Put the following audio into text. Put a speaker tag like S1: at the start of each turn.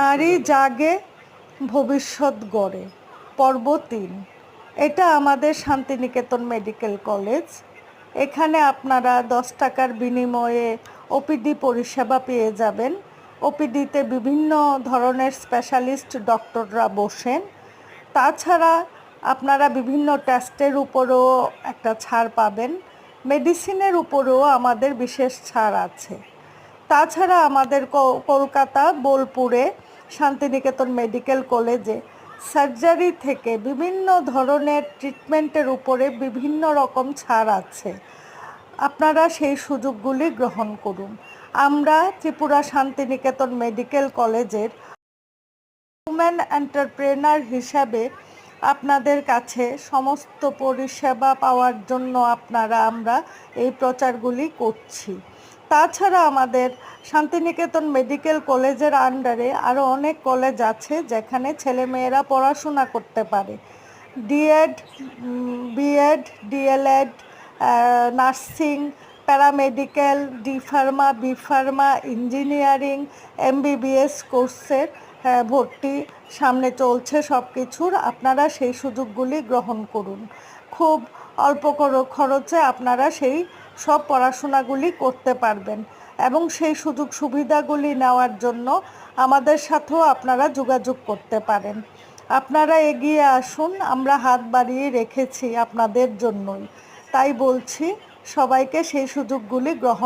S1: নারী জাগে, ভবিষ্যৎ গড়ে। পর্ব তিন। এটা আমাদের শান্তিনিকেতন মেডিকেল কলেজ। এখানে আপনারা দশ টাকার বিনিময়ে ওপিডি পরিষেবা পেয়ে যাবেন। ওপিডিতে বিভিন্ন ধরনের স্পেশালিস্ট ডক্টররা বসেন। তাছাড়া আপনারা বিভিন্ন টেস্টের উপরও একটা ছাড় পাবেন। মেডিসিনের উপরেও আমাদের বিশেষ ছাড় আছে। তাছাড়া আমাদের কলকাতা, বোলপুরে, শান্তিনিকেতন মেডিকেল কলেজে সার্জারি থেকে বিভিন্ন ধরনের ট্রিটমেন্টের উপরে বিভিন্ন রকম ছাড় আছে। আপনারা সেই সুযোগগুলি গ্রহণ করুন। আমরা ত্রিপুরা শান্তিনিকেতন মেডিকেল কলেজের উম্যান এন্টারপ্রেনার হিসাবে আপনাদের কাছে সমস্ত পরিষেবা পাওয়ার জন্য আপনারা, আমরা এই প্রচারগুলি করছি। তাছাড়া আমাদের শান্তিনিকেতন মেডিকেল কলেজের আন্ডারে আরও অনেক কলেজ আছে যেখানে ছেলেমেয়েরা পড়াশোনা করতে পারে। D Ed B Ed, D El Ed nursing, paramedical D pharma B pharma engineering, MBBS কোর্সের ভর্তি সামনে চলছে সব কিছুর আপনারা সেই সুযোগগুলি গ্রহণ করুন। খুব অল্প খরচে আপনারা সেই সব পড়াশোনাগুলি করতে পারবেন। এবং সেই সুযোগ সুবিধাগুলি নেওয়ার জন্য আমাদের সাথেও আপনারা যোগাযোগ করতে পারেন। আপনারা এগিয়ে আসুন, আমরা হাত বাড়িয়ে রেখেছি আপনাদের জন্যই। তাই বলছি, সবাইকে সেই সুযোগগুলি গ্রহণ